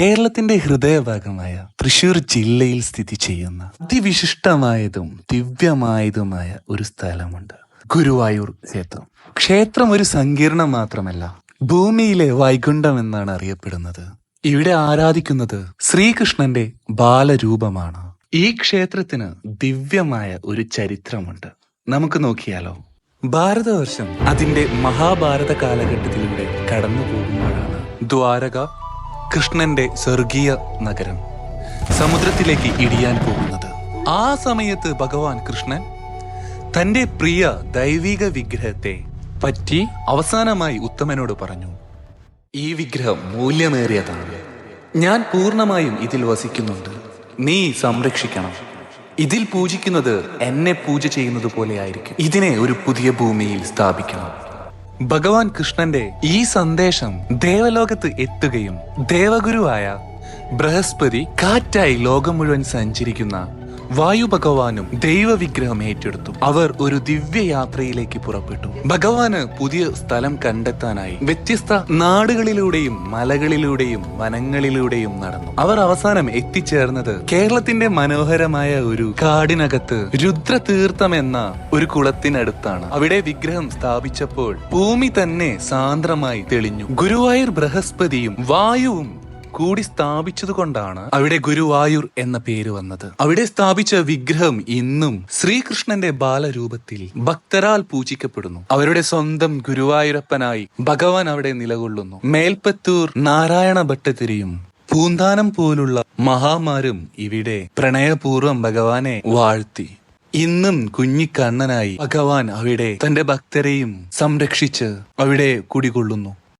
കേരളത്തിന്റെ ഹൃദയഭാഗമായ തൃശൂർ ജില്ലയിൽ സ്ഥിതി ചെയ്യുന്ന അതിവിശിഷ്ടമായതും ദിവ്യമായതുമായ ഒരു സ്ഥലമുണ്ട് ഗുരുവായൂർ ക്ഷേത്രം. ക്ഷേത്രം ഒരു സങ്കീർണം മാത്രമല്ല ഭൂമിയിലെ വൈകുണ്ഠം എന്നാണ് അറിയപ്പെടുന്നത്. ഇവിടെ ആരാധിക്കുന്നത് ശ്രീകൃഷ്ണന്റെ ബാലരൂപമാണ്. ഈ ക്ഷേത്രത്തിന് ദിവ്യമായ ഒരു ചരിത്രമുണ്ട്. നമുക്ക് നോക്കിയാലോ. ഭാരതവർഷം അതിന്റെ മഹാഭാരത കാലഘട്ടത്തിലൂടെ കടന്നു പോകുമ്പോഴാണ് ദ്വാരക കൃഷ്ണന്റെ സ്വർഗീയ നഗരം. സമുദ്രത്തിലേക്ക് ഇടിയാൻ പോകുന്നത്. ആ സമയത്ത് ഭഗവാൻ കൃഷ്ണൻ തന്റെ പ്രിയ ദൈവിക വിഗ്രഹത്തെ പറ്റി അവസാനമായി ഉത്തമനോട് പറഞ്ഞു. ഈ വിഗ്രഹം മൂല്യമേറിയതാണ്. ഞാൻ പൂർണമായും ഇതിൽ വസിക്കുന്നുണ്ട്. നീ സംരക്ഷിക്കണം. ഇതിൽ പൂജിക്കുന്നത് എന്നെ പൂജ ചെയ്യുന്നത് പോലെ ആയിരിക്കും. ഇതിനെ ഒരു പുതിയ ഭൂമിയിൽ സ്ഥാപിക്കണം. ഭഗവാൻ കൃഷ്ണന്റെ ഈ സന്ദേശം ദേവലോകത്ത് എത്തുകയും ദേവഗുരുവായ ബൃഹസ്പതി കാറ്റായി ലോകം മുഴുവൻ സഞ്ചരിക്കുന്ന വായു ഭഗവാനും ദൈവവിഗ്രഹം ഏറ്റെടുത്തു. അവർ ഒരു ദിവ്യയാത്രയിലേക്ക് പുറപ്പെട്ടു. ഭഗവാന് പുതിയ സ്ഥലം കണ്ടെത്താനായി വ്യത്യസ്ത നാടുകളിലൂടെയും മലകളിലൂടെയും വനങ്ങളിലൂടെയും നടന്നു. അവർ അവസാനം എത്തിച്ചേർന്നത് കേരളത്തിന്റെ മനോഹരമായ ഒരു കാടിനകത്ത് രുദ്രതീർത്ഥം എന്ന ഒരു കുളത്തിനടുത്താണ്. അവിടെ വിഗ്രഹം സ്ഥാപിച്ചപ്പോൾ ഭൂമി തന്നെ സാന്ദ്രമായി തെളിഞ്ഞു. ഗുരുവായൂർ ബൃഹസ്പതിയും വായുവും കൂടി സ്ഥാപിച്ചതുകൊണ്ടാണ് അവിടെ ഗുരുവായൂർ എന്ന പേര് വന്നത്. അവിടെ സ്ഥാപിച്ച വിഗ്രഹം ഇന്നും ശ്രീകൃഷ്ണന്റെ ബാലരൂപത്തിൽ ഭക്തരാൽ പൂജിക്കപ്പെടുന്നു. അവരുടെ സ്വന്തം ഗുരുവായൂരപ്പനായി ഭഗവാൻ അവിടെ നിലകൊള്ളുന്നു. മേൽപ്പത്തൂർ നാരായണ ഭട്ടതിരിയും പൂന്താനം പോലുള്ള മഹാമാരും ഇവിടെ പ്രണയപൂർവം ഭഗവാനെ വാഴ്ത്തി. ഇന്നും കുഞ്ഞിക്കണ്ണനായി ഭഗവാൻ അവിടെ തന്റെ ഭക്തരെയും സംരക്ഷിച്ച് അവിടെ കുടികൊള്ളുന്നു.